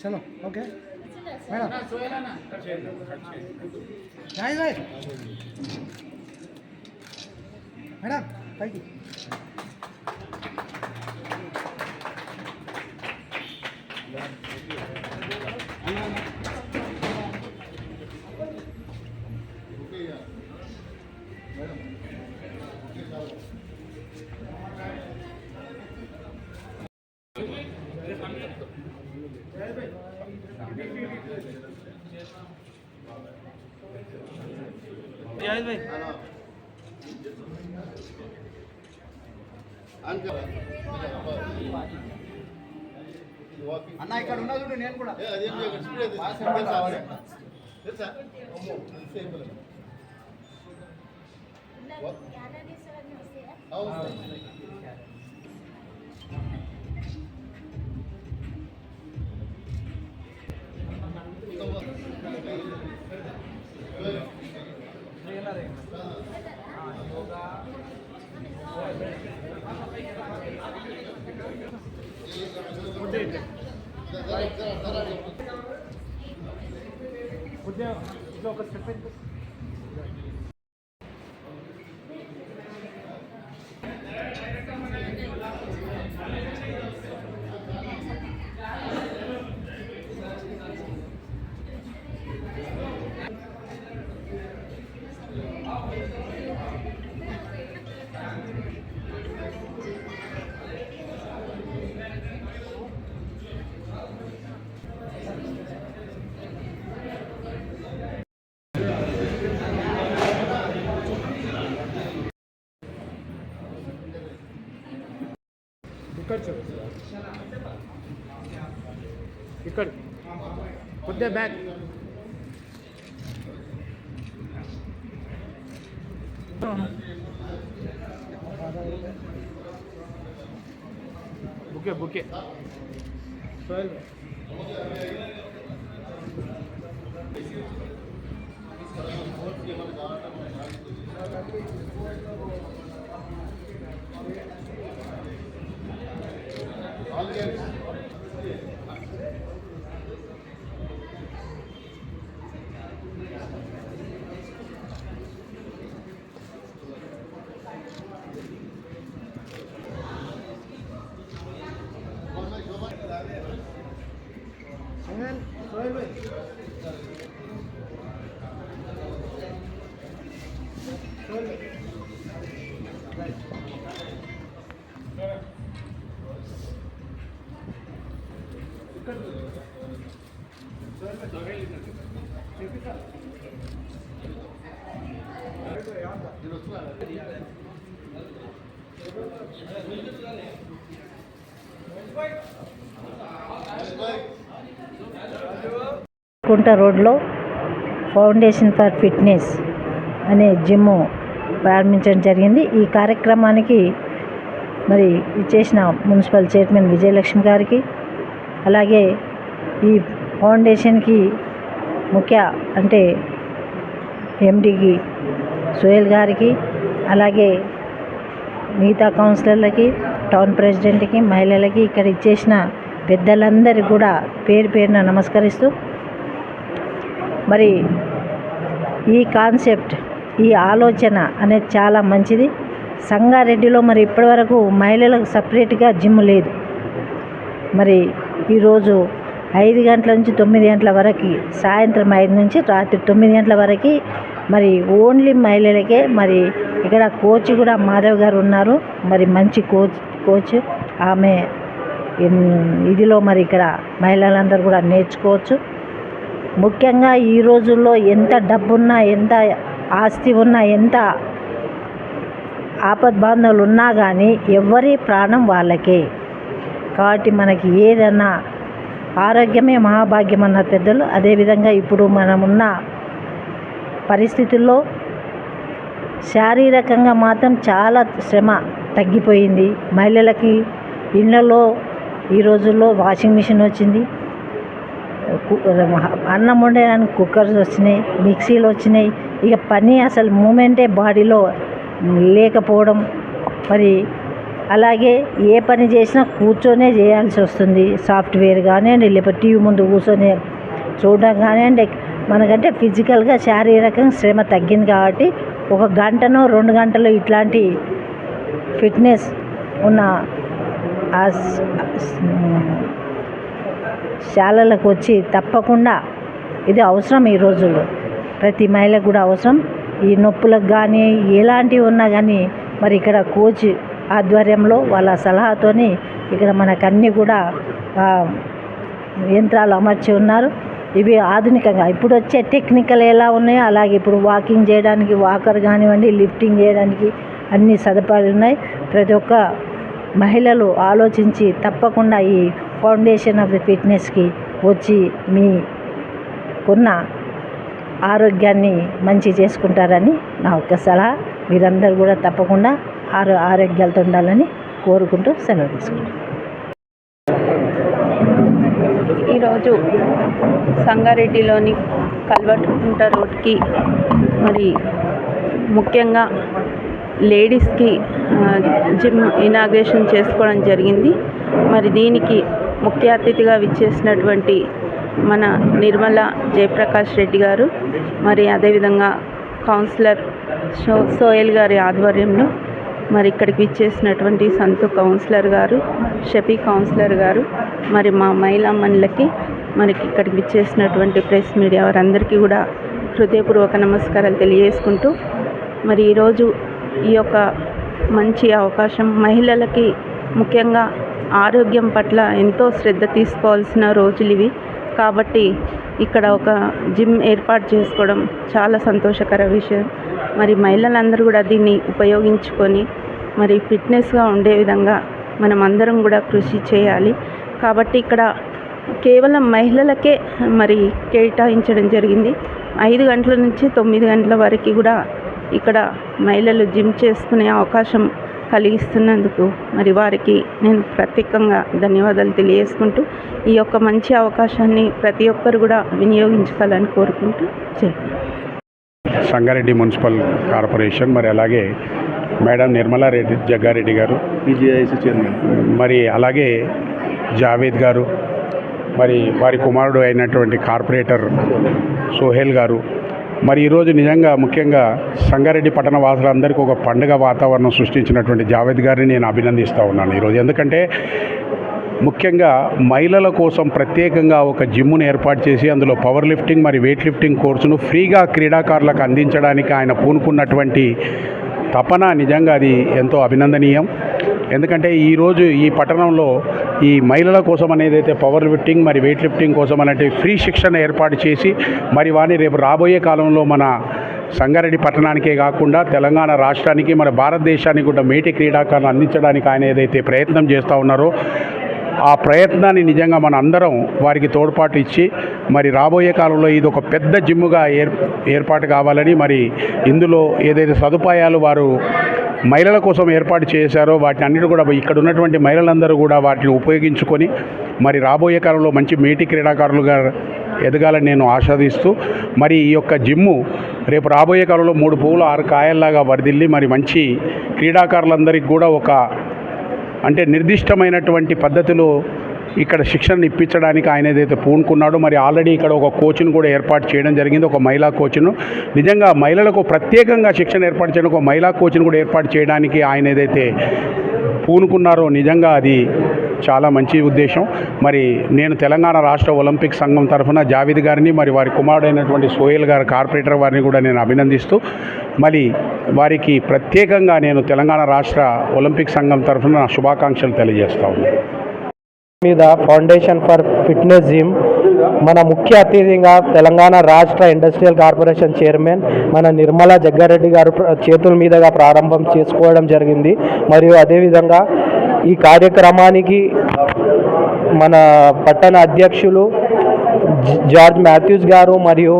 चलो okay. Madam. Madam thank అన్న ఇక్కడ ఉన్నా చూడు నేను కూడా. ఒక స్టెప్ ఇక్కడ Put that back. बुके बुके सोयल కుంట రోడ్లో ఫౌండేషన్ ఫర్ ఫిట్నెస్ అనే జిమ్ ప్రారంభించడం జరిగింది. ఈ కార్యక్రమానికి మరి ఇచ్చేసిన మున్సిపల్ చైర్మన్ విజయలక్ష్మి గారికి అలాగే ఈ ఫౌండేషన్కి ముఖ్య అంటే ఎండికి సుహేల్ గారికి అలాగే మిగతా కౌన్సిలర్లకి టౌన్ ప్రెసిడెంట్కి మహిళలకి ఇక్కడ ఇచ్చేసిన పెద్దలందరికీ కూడా పేరు పేరున నమస్కరిస్తూ మరి ఈ కాన్సెప్ట్ ఈ ఆలోచన అనేది చాలా మంచిది. సంగారెడ్డిలో మరి ఇప్పటివరకు మహిళలకు సపరేట్గా జిమ్ లేదు. మరి ఈరోజు ఐదు గంటల నుంచి తొమ్మిది గంటల వరకు సాయంత్రం ఐదు నుంచి రాత్రి తొమ్మిది గంటల వరకు మరి ఓన్లీ మహిళలకే మరి ఇక్కడ కోచ్ కూడా మాధవ్ గారు ఉన్నారు. మరి మంచి కోచ్ కోచ్ ఆమె ఇదిలో మరి ఇక్కడ మహిళలందరూ కూడా నేర్చుకోవచ్చు. ముఖ్యంగా ఈ రోజుల్లో ఎంత డబ్బున్నా ఎంత ఆస్తి ఉన్నా ఎంత ఆపద్బాంధవులు ఉన్నా కానీ ఎవరి ప్రాణం వాళ్ళకే. కాబట్టి మనకి ఏదన్నా ఆరోగ్యమే మహాభాగ్యం అన్న పెద్దలు అదేవిధంగా ఇప్పుడు మనమున్న పరిస్థితుల్లో శారీరకంగా మాత్రం చాలా శ్రమ తగ్గిపోయింది. మహిళలకి ఇళ్ళలో ఈ రోజుల్లో వాషింగ్ మిషన్ వచ్చింది. కు- అన్నం వండడానికి కుక్కర్స్ వచ్చినాయి మిక్సీలు వచ్చినాయి. ఇక పని అసలు మూమెంటే బాడీలో లేకపోవడం. మరి అలాగే ఏ పని చేసినా కూర్చొనే చేయాల్సి వస్తుంది. సాఫ్ట్వేర్ కానివ్వండి లేకపోతే టీవీ ముందు కూర్చొని చూడడం కానివ్వండి. మనకంటే ఫిజికల్గా శారీరకంగా శ్రమ తగ్గింది కాబట్టి ఒక గంటనో రెండు గంటలు ఇట్లాంటి ఫిట్నెస్ ఉన్న శాలలకు వచ్చి తప్పకుండా ఇది అవసరం ఈ రోజుల్లో. ప్రతి మహిళకు కూడా అవసరం. ఈ నొప్పులకు కానీ ఎలాంటివి ఉన్నా కానీ మరి ఇక్కడ కోచ్ ఆధ్వర్యంలో వాళ్ళ సలహాతోని ఇక్కడ మనకు అన్నీ కూడా యంత్రాలు అమర్చి ఉన్నారు. ఇవి ఆధునికంగా ఇప్పుడు వచ్చే టెక్నికల్ ఎలా ఉన్నాయో అలాగే ఇప్పుడు వాకింగ్ చేయడానికి వాకర్ కానివ్వండి లిఫ్టింగ్ చేయడానికి అన్ని సదుపాయాలు ఉన్నాయి. ప్రతి ఒక్క మహిళలు ఆలోచించి తప్పకుండా ఈ ఫౌండేషన్ ఆఫ్ ది ఫిట్నెస్కి వచ్చి మీ ఉన్న ఆరోగ్యాన్ని మంచి చేసుకుంటారని నా ఒక్క సలహా. మీరందరూ కూడా తప్పకుండా ఆరో ఆరోగ్యాలతో ఉండాలని కోరుకుంటూ సెలవు తీసుకుంటాను ఈరోజు సంగారెడ్డిలోని కల్వకుంట రోడ్కి మరి ముఖ్యంగా లేడీస్కి జిమ్ ఇనాగ్రేషన్ చేసుకోవడం జరిగింది. మరి దీనికి ముఖ్య అతిథిగా విచ్చేసినటువంటి మన నిర్మల జయప్రకాష్ రెడ్డి గారు మరి అదేవిధంగా కౌన్సిలర్ సో సోయల్ గారి ఆధ్వర్యంలో మరి ఇక్కడికి విచ్చేసినటువంటి సంతు కౌన్సిలర్ గారు షఫీ కౌన్సిలర్ గారు మరి మా మహిళా మనులకి మనకి ఇక్కడికి విచ్చేసినటువంటి ప్రెస్ మీడియా వారందరికీ కూడా హృదయపూర్వక నమస్కారాలు తెలియజేసుకుంటూ మరి ఈరోజు ఈ యొక్క మంచి అవకాశం మహిళలకి ముఖ్యంగా ఆరోగ్యం పట్ల ఎంతో శ్రద్ధ తీసుకోవాల్సిన రోజులు ఇవి. కాబట్టి ఇక్కడ ఒక జిమ్ ఏర్పాటు చేసుకోవడం చాలా సంతోషకర విషయం. మరి మహిళలందరూ కూడా దీన్ని ఉపయోగించుకొని మరి ఫిట్నెస్గా ఉండే విధంగా మనం అందరం కూడా కృషి చేయాలి. కాబట్టి ఇక్కడ కేవలం మహిళలకే మరి కేటాయించడం జరిగింది. ఐదు గంటల నుంచి తొమ్మిది గంటల వరకు కూడా ఇక్కడ మహిళలు జిమ్ చేసుకునే అవకాశం కలిగిస్తున్నందుకు మరి వారికి నేను ప్రత్యేకంగా ధన్యవాదాలు తెలియజేసుకుంటూ ఈ యొక్క మంచి అవకాశాన్ని ప్రతి ఒక్కరు కూడా వినియోగించుకోవాలని కోరుకుంటూ సంగారెడ్డి మున్సిపల్ కార్పొరేషన్ మరి అలాగే మేడం నిర్మలా రెడ్డి జగ్గారెడ్డి గారు చైర్మన్. మరి అలాగే జావేద్ గారు మరి వారి కుమారుడు అయినటువంటి కార్పొరేటర్ సోహెల్ గారు మరి ఈరోజు నిజంగా ముఖ్యంగా సంగారెడ్డి పట్టణ వాసులందరికీ ఒక పండుగ వాతావరణం సృష్టించినటువంటి జావేద్ గారిని నేను అభినందిస్తూ ఉన్నాను ఈరోజు. ఎందుకంటే ముఖ్యంగా మహిళల కోసం ప్రత్యేకంగా ఒక జిమ్ను ఏర్పాటు చేసి అందులో పవర్ లిఫ్టింగ్ మరి వెయిట్ లిఫ్టింగ్ కోర్సును ఫ్రీగా క్రీడాకారులకు అందించడానికి ఆయన పూనుకున్నటువంటి తపన నిజంగా అది ఎంతో అభినందనీయం. ఎందుకంటే ఈరోజు ఈ పట్టణంలో ఈ మహిళల కోసం అనేది అయితే పవర్ లిఫ్టింగ్ మరి వెయిట్ లిఫ్టింగ్ కోసం అనేది ఫ్రీ శిక్షణ ఏర్పాటు చేసి మరి వాని రేపు రాబోయే కాలంలో మన సంగారెడ్డి పట్టణానికే కాకుండా తెలంగాణ రాష్ట్రానికి మన భారతదేశానికి కూడా మేటి క్రీడాకారులు అందించడానికి ఆయన ఏదైతే ప్రయత్నం చేస్తూ ఉన్నారో ఆ ప్రయత్నాన్ని నిజంగా మన అందరం వారికి తోడ్పాటు ఇచ్చి మరి రాబోయే కాలంలో ఇది ఒక పెద్ద జిమ్ముగా ఏర్ ఏర్పాటు కావాలని మరి ఇందులో ఏదైతే సదుపాయాలు వారు మహిళల కోసం ఏర్పాటు చేశారో వాటిని అన్నిటి కూడా ఇక్కడ ఉన్నటువంటి మహిళలందరూ కూడా వాటిని ఉపయోగించుకొని మరి రాబోయే కాలంలో మంచి మేటి క్రీడాకారులుగా ఎదగాలని నేను ఆస్వాదిస్తూ మరి ఈ యొక్క జిమ్ము రేపు రాబోయే కాలంలో మూడు పువ్వులు ఆరు కాయల్లాగా వరదిల్లి మరి మంచి క్రీడాకారులందరికీ కూడా ఒక అంటే నిర్దిష్టమైనటువంటి పద్ధతిలో ఇక్కడ శిక్షణ ఇప్పించడానికి ఆయన ఏదైతే పూనుకున్నాడో మరి ఆల్రెడీ ఇక్కడ ఒక కోచ్ను కూడా ఏర్పాటు చేయడం జరిగింది ఒక మహిళా కోచ్ను. నిజంగా మహిళలకు ప్రత్యేకంగా శిక్షణ ఏర్పాటు చేయడం ఒక మహిళా కోచ్ను కూడా ఏర్పాటు చేయడానికి ఆయన ఏదైతే పూనుకున్నారో నిజంగా అది చాలా మంచి ఉద్దేశం. మరి నేను తెలంగాణ రాష్ట్ర ఒలింపిక్ సంఘం తరఫున జావేద్ గారిని మరి వారి కుమారుడైనటువంటి సోయల్ గారు కార్పొరేటర్ వారిని కూడా నేను అభినందిస్తూ మరి వారికి ప్రత్యేకంగా నేను తెలంగాణ రాష్ట్ర ఒలింపిక్ సంఘం తరఫున నా శుభాకాంక్షలు తెలియజేస్తా ఉన్నాను. మీద ఫౌండేషన్ ఫర్ ఫిట్నెస్ జిమ్ మన ముఖ్య అతిథిగా తెలంగాణ రాష్ట్ర ఇండస్ట్రియల్ కార్పొరేషన్ చైర్మన్ మన నిర్మలా జగ్గారెడ్డి గారు చేతుల మీదుగా ప్రారంభం చేసుకోవడం జరిగింది. మరియు అదేవిధంగా ఈ కార్యక్రమానికి మన పట్టణ అధ్యక్షులు జార్జ్ మాథ్యూస్ గారు మరియు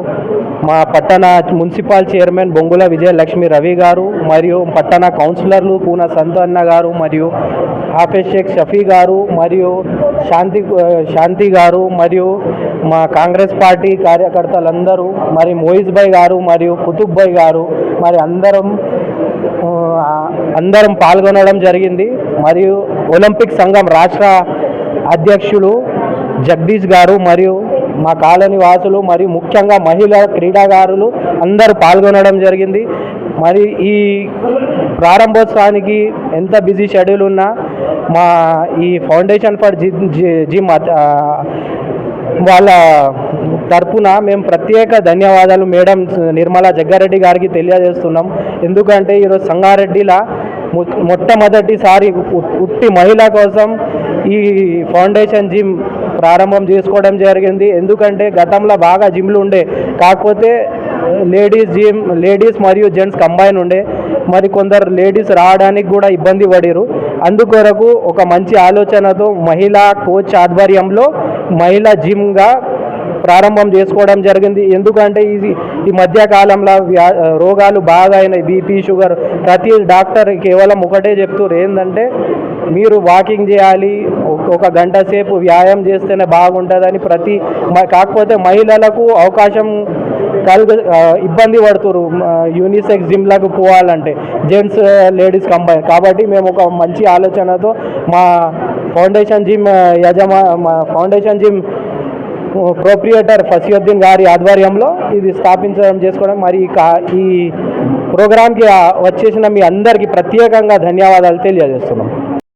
మా పట్టణ మున్సిపల్ చైర్మన్ బొంగుల విజయలక్ష్మి రవి గారు మరియు పట్టణ కౌన్సిలర్లు కూన సంతన్న అన్న గారు మరియు హాఫెజ్ షేక్ షఫీ గారు మరియు శాంతి శాంతి గారు మరియు మా కాంగ్రెస్ పార్టీ కార్యకర్తలందరూ మరి మోయిజ్ భాయ్ గారు మరియు కుతుబ్ భాయ్ గారు మరి అందరం అందరం పాల్గొనడం జరిగింది మరియు ఒలింపిక్ సంఘం రాష్ట్ర అధ్యక్షులు జగదీష్ గారు మరియు మా కాలనీ వాసులు మరియు ముఖ్యంగా మహిళా క్రీడాకారులు అందరూ పాల్గొనడం జరిగింది. మరి ఈ ప్రారంభోత్సవానికి ఎంత బిజీ షెడ్యూల్ ఉన్నా మా ఈ ఫౌండేషన్ ఫర్ జిమ్ జిమ్ వాళ్ళ తరపున మేము ప్రత్యేక ధన్యవాదాలు మేడం నిర్మలా జగ్గారెడ్డి గారికి తెలియజేస్తున్నాం. ఎందుకంటే ఈరోజు సంగారెడ్డిలా మొట్టమొదటిసారి ఉట్టి మహిళ కోసం ఈ ఫౌండేషన్ జిమ్ ప్రారంభం చేసుకోవడం జరిగింది. ఎందుకంటే గతంలో బాగా జిమ్లు ఉండే. కాకపోతే లేడీస్ జిమ్ లేడీస్ మరియు జెంట్స్ కంబైన్ ఉండే. మరి కొందరు లేడీస్ రావడానికి కూడా ఇబ్బంది పడిరు. అందుకొరకు ఒక మంచి ఆలోచనతో మహిళా కోచ్ ఆధ్వర్యంలో మహిళా జిమ్గా ప్రారంభం చేసుకోవడం జరిగింది. ఎందుకంటే ఇది ఈ మధ్యకాలంలో వ్యా రోగాలు బాగా అయినాయి బీపీ షుగర్ ప్రతి డాక్టర్ కేవలం ఒకటే చెప్తారు. ఏంటంటే మీరు వాకింగ్ చేయాలి. ఒక- గంట సేపు వ్యాయామం చేస్తేనే బాగుంటుందని ప్రతి కాకపోతే మహిళలకు అవకాశం కలుగ ఇబ్బంది పడుతురు. యూనిసెక్స్ జిమ్లకు పోవాలంటే. జెంట్స్ లేడీస్ కంబైన్ కాబట్టి మేము ఒక మంచి ఆలోచనతో మా ఫౌండేషన్ జిమ్ యజమా మా ఫౌండేషన్ జిమ్ ప్రోప్రియేటర్ ఫసియుద్దీన్ గారి ఆధ్వర్యంలో ఇది స్థాపించడం చేసుకోవడం. మరి ఈ కా- ఈ వచ్చేసిన మీ అందరికీ ప్రత్యేకంగా ధన్యవాదాలు తెలియజేస్తున్నాం.